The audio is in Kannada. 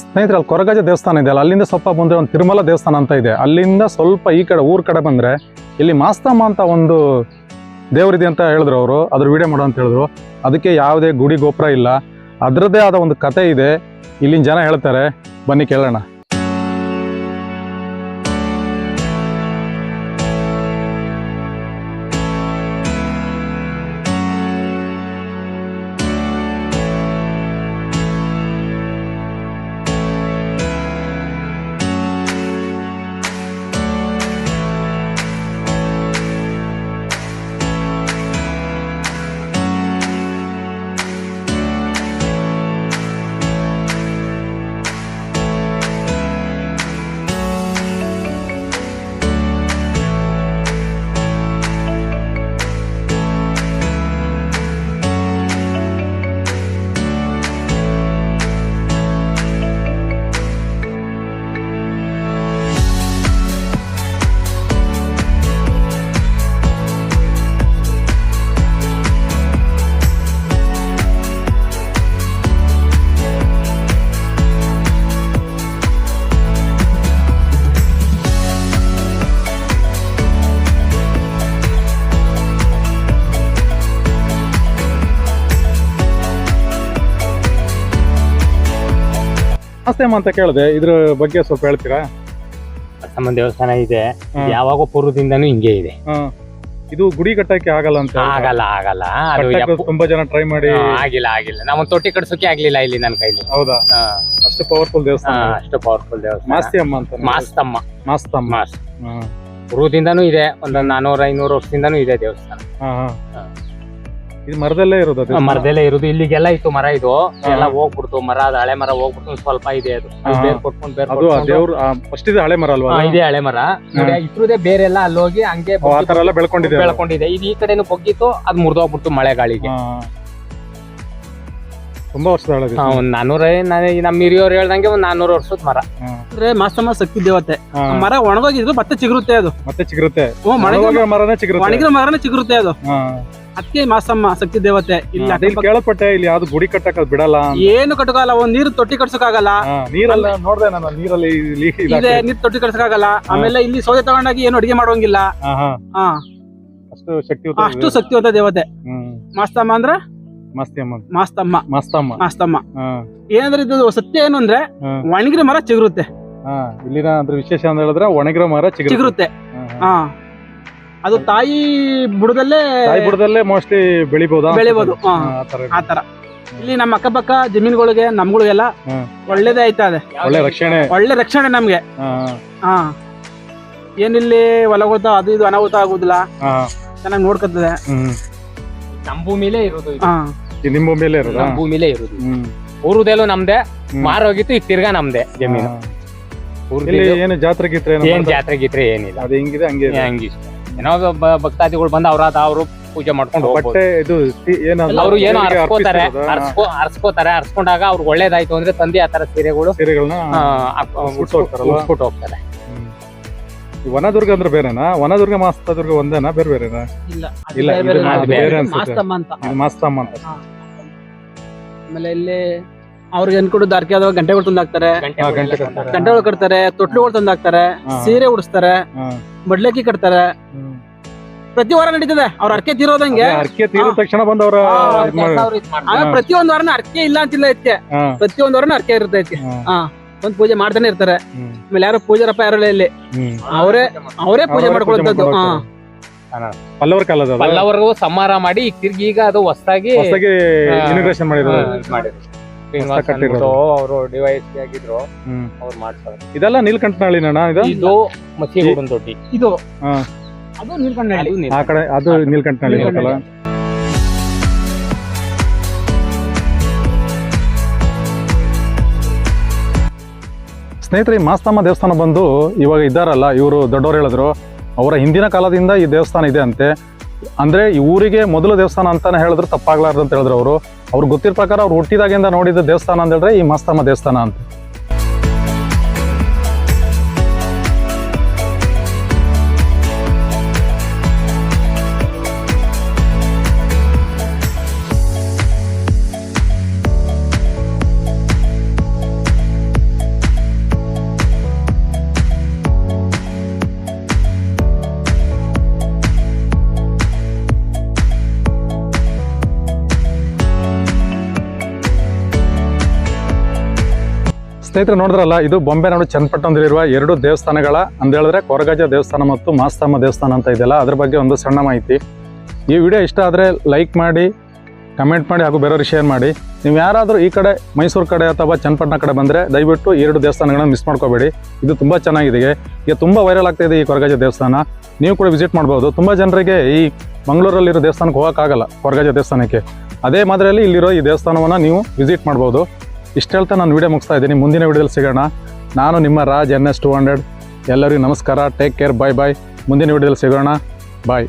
ಸ್ನೇಹಿತರೆ, ಅಲ್ಲಿ ಕೊರಗಜ ದೇವಸ್ಥಾನ ಇದೆ. ಅಲ್ಲ ಅಲ್ಲಿಂದ ಸ್ವಲ್ಪ ಬಂದರೆ ಒಂದು ತಿರುಮಲ ದೇವಸ್ಥಾನ ಅಂತ ಇದೆ. ಅಲ್ಲಿಂದ ಸ್ವಲ್ಪ ಈ ಕಡೆ, ಊರ ಕಡೆ ಬಂದರೆ ಇಲ್ಲಿ ಮಾಸ್ತಮ್ಮ ಅಂತ ಒಂದು ದೇವರಿದೆ ಅಂತ ಹೇಳಿದ್ರು ಅವರು. ಅದ್ರ ವಿಡಿಯೋ ಮಾಡೋ ಅಂತ ಹೇಳಿದ್ರು. ಅದಕ್ಕೆ ಯಾವುದೇ ಗುಡಿ ಗೋಪುರ ಇಲ್ಲ. ಅದರದ್ದೇ ಆದ ಒಂದು ಕತೆ ಇದೆ. ಇಲ್ಲಿನ ಜನ ಹೇಳ್ತಾರೆ. ಬನ್ನಿ ಕೇಳೋಣ. ಮಾಸ್ತಮ್ಮ ಅಂತ ಕೇಳಿದೆ. ಇದ್ರ ಬಗ್ಗೆ ಸ್ವಲ್ಪ ಹೇಳ್ತೀರಾ? ನಮ್ಮ ದೇವಸ್ಥಾನ ಇದೆ. ಯಾವಾಗೋ ಯಾವಾಗ ಪೂರ್ವದಿಂದನೂ ಹಿಂಗೆ ಇದೆ. ಇದು ಗುಡಿ ಕಟ್ಟಕ್ಕೆ ಆಗಲ್ಲ ಅಂತ ಆಗಲ್ಲ ಆಗಲ್ಲ. ಅದು ಕಟ್ಟಕ್ಕೆ ಯಪ್ಪು- ತುಂಬಾ ಜನ ಟ್ರೈ ಮಾಡಿ ಹಾ, ಆಗಿಲ್ಲ ಆಗಿಲ್ಲ. ನಮ್ಮ ತೊಟ್ಟಿ ಕಟ್ಸೋಕೆ ಆಗ್ಲಿಲ್ಲ ಇಲ್ಲಿ ನನ್ನ ಕೈಲಿ. ಹೌದಾ? ಹಾ, ಅಷ್ಟು ಪವರ್ಫುಲ್ ಹಾ, ದೇವಸ್ಥಾನ ಅಷ್ಟು ಪವರ್ಫುಲ್ ದೇವಸ್ಥಾನ. ಮಾಸ್ತಿ ಅಮ್ಮ ಅಂತ ಮಾಸ್ತಮ್ಮ. ಮಾಸ್ತಮ್ಮ. ಮಾಸ್ ಹಾ. ಪೂರ್ವದಿಂದನೂ ಇದೆ. ಒಂದೊಂದು ನಾನೂರ ಐನೂರು ವರ್ಷದಿಂದನೂ ಇದೆ ದೇವಸ್ಥಾನ. ಹಾ, ಹಾ. ಹಾ. ಇದು ಮರದಲ್ಲೇ ಇರೋದು ಅದು? ಮರದಲ್ಲೇ ಇರೋದು ಇಲ್ಲಿಗೆಲ್ಲ ಇತ್ತು ಮರ ಇದು. ಎಲ್ಲ ಹೋಗ್ಬಿಡ್ತು ಮರ ಅದು ಹಳೆ ಮರ ಹೋಗ್ಬಿಡ್ತು ಸ್ವಲ್ಪ ಇದೆ ಅದು ಅಲ್ಲಿ ಹಾ. ಬೇರ್ ಕೊಟ್ಕೊಂಡು ಬೇರ್ ಅದು ಕೊಟ್ಕೊಂಡು- ದೇವ್ರು ಫಸ್ಟ್ ಇದೆ ಹಳೆ ಮರ ಅಲ್ವಾ ಹಾ? ಇದೆ ಹಳೆ ಮರ ನೋಡಿ ಇದ್ರದೇ ಬೇರೆ ಎಲ್ಲ ಅಲ್ಲಿ ಹೋಗಿ ಹಂಗೆ ತರ ಎಲ್ಲ ಬೆಳ್ಕೊಂಡಿದೆ ಅದು? ಬೆಳ್ಕೊಂಡಿದೆ ಇದು ಈ ಕಡೆನು ಬಗ್ಗಿತ್ತು ಅದು ಮುರಿದೋಗ್ಬಿಡ್ತು ಮಳೆ ಗಾಳಿಗೆ ಹಾ. ತುಂಬಾ ವರ್ಷ ಹಳದಿ ಹಾ, ಒಂದ್ ನಾನೂರ ನಮ್ಮ ಹಿರಿಯವ್ರು ಹೇಳ್ದಂಗೆ ಒಂದ್ ನಾನೂರು ವರ್ಷದ ಮರ. ಅಂದ್ರೆ ಮಾಸ್ತಮ್ಮ ಶಕ್ತಿ ದೇವತೆ. ಹಾ. ಮರ ಒಣಗೋಗಿದ್ರು ಮತ್ತೆ ಚಿಗುರುತ್ತೆ ಅದು. ಮತ್ತೆ ಚಿಗುರುತ್ತೆ. ಓ ಒಣಗಿರೋ ಒಣಗಿರೋ ಮರನೇ ಚಿಗುರುತ್ತೆ. ಒಣಗಿರೋ ಮರನೇ ಚಿಗುರುತ್ತೆ ಅದು. ಹಾ. ಅದಕ್ಕೆ ಮಾಸ್ತಮ್ಮ ಶಕ್ತಿ ದೇವತೆ. ಇಲ್ಲ ಅದೇ ಇಲ್ಲಿ ಕೇಳಪಟ್ಟೆ ಇಲ್ಲಿ ಯಾವ್ದು ಗುಡಿ ಕಟ್ಟಕ್ ಅದ್ ಬಿಡಲ್ಲ ಅಂತ. ಏನು ಕಟ್ಟಕಲ್ಲ ಒಂದ್ ನೀರು ತೊಟ್ಟಿ ಕಟ್ಸಕ್ಕಾಗಲ್ಲ. ಹಾ, ನೀರಲ್ಲ ನೋಡ್ದೆ ನಾನು ನೀರಲ್ಲಿ ಇಲ್ಲಿ ಇದೆ ಇದಾಗ್ತದೆ. ನೀರ್ ತೊಟ್ಟಿ ಕಟ್ಸಕ್ಕಾಗಲ್ಲ. ಆಮೇಲೆ ಇಲ್ಲಿ ಸೌದೆ ತಗೊಂಡಾಗಿ ಏನು ಅಡಿಗೆ ಮಾಡೋಂಗಿಲ್ಲ ಹಾ, ಹಾ. ಹಾ. ಅಷ್ಟು ಶಕ್ತಿ ಅಷ್ಟು ಶಕ್ತಿವಂತ ದೇವತೆ. ಹ್ಮ್. ಮಾಸ್ತಮ್ಮ ಅಂದ್ರೆ ಮಾಸ್ತಮ್ಮ. ಮಸ್ತಮ್ಮ. ಮಾಸ್ತಮ್ಮ. ಹಾ, ಏನಂದ್ರೆ ಇದು ಸತ್ಯ ಏನು ಅಂದ್ರೆ ಹಾ. ಒಣಗಿರೋ ಮರ ಚಿಗುರುತ್ತೆ. ಹಾ. ಇಲ್ಲಿನ ಅದ್ರ ವಿಶೇಷ ಅಂತ ಹೇಳಿದ್ರೆ ಒಣಗಿರೋ ಮರ ಚಿಗುರುತ್ತೆ. ಚಿಗುರುತ್ತೆ. ಹಾ, ಅದು ತಾಯಿ ಬುಡದಲ್ಲೇ ತಾಯಿ ಬುಡದಲ್ಲೇ ಮೋಸ್ಟ್ಲಿ ಬೆಳಿಬಹುದು ಬೆಳಿಬೋದು. ಹಾ. ಹಾ, ಆ ತರ ಇದೆ. ಆತರ ಇಲ್ಲಿ ನಮ್ಮ ಅಕ್ಕಪಕ್ಕ ಜಮೀನುಗಳಿಗೆ ನಮ್ಗಳಿಗೆಲ್ಲ ಹ್ಮ್. ಒಳ್ಳೇದೇ ಆಯ್ತಾ ಇದೆ ಒಳ್ಳೆ ರಕ್ಷಣೆ. ಒಳ್ಳೆ ರಕ್ಷಣೆ ನಮ್ಗೆ. ಹಾ, ಹಾ. ಏನಿಲ್ಲಿ ಹೊಲಗೋತ ಅದು ಇದು ಅನಾಹುತ ಆಗುದಿಲ್ಲ. ಹಾ, ಚೆನ್ನಾಗಿ ನೋಡ್ಕೊತದೆ. ಹ್ಮ್. ನಮ್ ಭೂಮಿಲೇ ಇರೋದು ಇದು. ಹಾ. ನಿಮ್ಮ ಇರೋದಾ ನಮ್ ಭೂಮಿಲೇ ಇರೋದು ಹ್ಮ್ ಊರುದೆಲ್ಲೂ ನಮ್ದೆ. ಮಾರೋಗಿತ್ತು ಈಗ ತಿರ್ಗಾ ನಮ್ದೆ ಜಮೀನು ಏನು ಜಾತ್ರೆ ಗೀತ್ರೆ ಏನೋ ಏನ್ ಮಾಡ್ತಾರೆ? ಜಾತ್ರೆ ಗೀತ್ರೆ ಏನಿಲ್ಲ ಅದು ಹೆಂಗಿದೆ ಹಂಗೆ ಇದೆ. ಏನೋ ಭಕ್ತಾದಿಗಳು ಬಂದ ಅವ್ರಾದ ಅವರು ಪೂಜೆ ಮಾಡ್ಕೊಂಡು ಹೋಗ್ಬೋದು ಬಟ್ಟೆ ಇದು ತಿ- ಏನದು ಅವ್ರು ಏನೋ ದೇವ್ರಿಗೆ ಅರ್ಸ್ಕೋತಾರೆ ಅರ್ಪಿಸೋದಾ? ಅರ್ಸ್ಕೊ ಅರ್ಸ್ಕೋತಾರೆ ಅರ್ಸ್ಕೊಂಡಾಗ ಅವ್ರಿಗೆ ಒಳ್ಳೇದಾಯ್ತು ಅಂದ್ರೆ ತಂದೆ ಆತರ ತರ ಸೀರೆಗಳು ಸೀರೆಗಳನ್ನ ಆ, ಹಾಕ್- ಹೋಗ್ತಾರಲ್ವಾ? ಹೋಗ್ತಾರೆ ವನದುರ್ಗ ಅಂದ್ರೆ ಬೇರೆನಾ? ವನದುರ್ಗ ಮಾಸ್ತದುರ್ಗ ಒಂದೇನಾ? ಬೇರೆ ಬೇರೆನಾ? ಇಲ್ಲ ಅದು ಇಲ್ಲ, ಬೇರೆ ಇದು ಬೇರೆ ಅದು ಬೇರೆ ಬೇರೆ ಅನ್ಸುತ್ತೆ. ಮಾಸ್ತಮ್ಮ ಅಂತ. ಇದು ಮಾಸ್ತಮ್ಮ ಅಂತ. ಆಮೇಲೆ ಇಲ್ಲಿ ಅವ್ರಿಗೆ ಅನ್ಕೊಂಡು ದಾರ್ಕಿ ಆದವಾಗ ಗಂಟೆಗಳು ತಂದಾಕ್ತಾರೆ. ಗಂಟೆ ಹಾ, ಹೊಡೆಯಲ್ಲ ಗಂಟೆ ಕಟ್ತಾರೆ. ಗಂಟೆಗಳು ಕಟ್ತಾರೆ ತೊಟ್ಲುಗಳು ತಂದಾಕ್ತಾರೆ ಹಾ. ಸೀರೆ ಉಡಿಸ್ತಾರೆ ಮಡ್ಲಕ್ಕಿ ಬಡ್ಲಕ್ಕಿ ಕಟ್ತಾರೆ. ಹ್ಮ್. ಪ್ರತಿ ವಾರ ನಡೀತದೆ ಅವ್ರ ಅರ್ಕೆ ತೀರೋದಂಗೆ ಅದೇ ಅರ್ಕೆ ತೀರಿದ ತಕ್ಷಣ ಬಂದು ಅವ್ರ ಆ, ಇದ್ ಮಾಡಿ- ಅವ್ರು ಮಾಡ್ತಾರೆ. ಆಮೇಲೆ ಪ್ರತಿಯೊಂದ್ ವಾರನ ಅರ್ಕೆ ಇಲ್ಲ ಅಂತಿಲ್ಲ ಐತೆ ಹಾ, ಪ್ರತಿಯೊಂದ್ ವಾರನ ಅರ್ಕೆ ಇರುತ್ತೆ ಹಾ, ಒಂದ್ ಪೂಜೆ ಮಾಡ್ತಾನೆ ಇರ್ತಾರೆ. ಆಮೇಲೆ ಯಾರು ಪೂಜಾರಪ್ಪ ಯಾರು ಇಲ್ಲಿ. ಅವರೇ ಅವರೇ ಪೂಜೆ ಮಾಡ್ಕೊಳ್ತದ್ದು. ಮಾಡ್ಕೊಳ್ಳುವಂಥದ್ದು ಹಾ. ಪಲ್ಲವರ ಕಾಲದ ಅದು? ಪಲ್ಲವರೆಗೂ ಸಂಹಾರ ಮಾಡಿ ಈಗ ತಿರ್ಗಿ ಈಗ ಅದು ಹೊಸದಾಗಿ ಹೊಸದಾಗಿ ಮಾಡಿದ್ರು ಅವರು ಡಿವೈಸ್ ಆಗಿದ್ರು. ಅವ್ರು ಮಾಡ್ತಾರೆ ಇದೆಲ್ಲ ನೀಲ್ಕಂಠನಹಳ್ಳಿನ ಇದು? ಇದು ಮಸಿಗೂಡನ್ ದೊಡ್ಡಿ ಇದು. ಅದು ನೀಲ್ಕಂಠನಹಳ್ಳಿ. ಅದು ಆ ಕಡೆ ಅದು ನೀಲ್ಕಂಠನಹಳ್ಳಿ ಸ್ನೇಹಿತರೆ ಮಾಸ್ತಮ್ಮ ದೇವಸ್ಥಾನ ಬಂದು ಇವಾಗ ಇದ್ದಾರಲ್ಲ, ಇವರು ದೊಡ್ಡವರು ಹೇಳಿದ್ರು, ಅವರ ಹಿಂದಿನ ಕಾಲದಿಂದ ಈ ದೇವಸ್ಥಾನ ಇದೆ ಅಂತೆ. ಅಂದರೆ ಈ ಊರಿಗೆ ಮೊದಲು ದೇವಸ್ಥಾನ ಅಂತಾನೆ ಹೇಳಿದ್ರು, ತಪ್ಪಾಗ್ಲಾರ್ದು ಅಂತ ಹೇಳಿದ್ರು ಅವರು. ಅವ್ರು ಗೊತ್ತಿರೋ ಪ್ರಕಾರ ಅವ್ರು ಹುಟ್ಟಿದಾಗಿಂದ ನೋಡಿದ ದೇವಸ್ಥಾನ ಅಂತ ಹೇಳಿದ್ರೆ ಈ ಮಾಸ್ತಮ್ಮ ದೇವಸ್ಥಾನ ಅಂತ. ಸ್ನೇಹಿತರೆ ನೋಡಿದ್ರಲ್ಲ, ಇದು ಬೊಂಬೆನಾಡು ಚನ್ನಪಟ್ಟಣದಲ್ಲಿರುವ ಎರಡು ದೇವಸ್ಥಾನಗಳ ಅಂತ ಹೇಳಿದ್ರೆ ಕೊರಗಜ ದೇವಸ್ಥಾನ ಮತ್ತು ಮಾಸ್ತಮ್ಮ ದೇವಸ್ಥಾನ ಅಂತ ಇದೆಯಲ್ಲ, ಅದ್ರ ಬಗ್ಗೆ ಒಂದು ಸಣ್ಣ ಮಾಹಿತಿ. ಈ ವಿಡಿಯೋ ಇಷ್ಟ ಆದರೆ ಲೈಕ್ ಮಾಡಿ ಕಮೆಂಟ್ ಮಾಡಿ ಹಾಗೂ ಬೇರೆಯವ್ರಿಗೆ ಶೇರ್ ಮಾಡಿ. ನೀವು ಯಾರಾದರೂ ಈ ಕಡೆ ಮೈಸೂರು ಕಡೆ ಅಥವಾ ಚನ್ನಪಟ್ಟಣ ಕಡೆ ಬಂದರೆ ದಯವಿಟ್ಟು ಎರಡು ದೇವಸ್ಥಾನಗಳನ್ನು ಮಿಸ್ ಮಾಡ್ಕೋಬೇಡಿ. ಇದು ತುಂಬ ಚೆನ್ನಾಗಿದೆ. ಈಗ ತುಂಬ ವೈರಲ್ ಆಗ್ತಾ ಇದೆ ಈ ಕೊರಗಜ ದೇವಸ್ಥಾನ. ನೀವು ಕೂಡ ವಿಸಿಟ್ ಮಾಡ್ಬೋದು. ತುಂಬ ಜನರಿಗೆ ಈ ಮಂಗಳೂರಲ್ಲಿರೋ ದೇವಸ್ಥಾನಕ್ಕೆ ಹೋಗೋಕ್ಕಾಗಲ್ಲ ಕೊರಗಜ ದೇವಸ್ಥಾನಕ್ಕೆ. ಅದೇ ಮಾದರಿಯಲ್ಲಿ ಇಲ್ಲಿರೋ ಈ ದೇವಸ್ಥಾನವನ್ನು ನೀವು ವಿಸಿಟ್ ಮಾಡ್ಬೋದು. ಇಷ್ಟು ಹೇಳ್ತಾ ನಾನು ವಿಡಿಯೋ ಮುಗಿಸ್ತಾ ಇದ್ದೀನಿ. ಮುಂದಿನ ವಿಡಿಯೋದಲ್ಲಿ ಸಿಗೋಣ. ನಾನು ನಿಮ್ಮ Raj N S two hundred ಎಲ್ಲರಿಗೂ ನಮಸ್ಕಾರ. ಟೇಕ್ ಕೇರ್ ಬಾಯ್ ಬಾಯ್ ಮುಂದಿನ ವಿಡಿಯೋದಲ್ಲಿ ಸಿಗೋಣ. ಬಾಯ್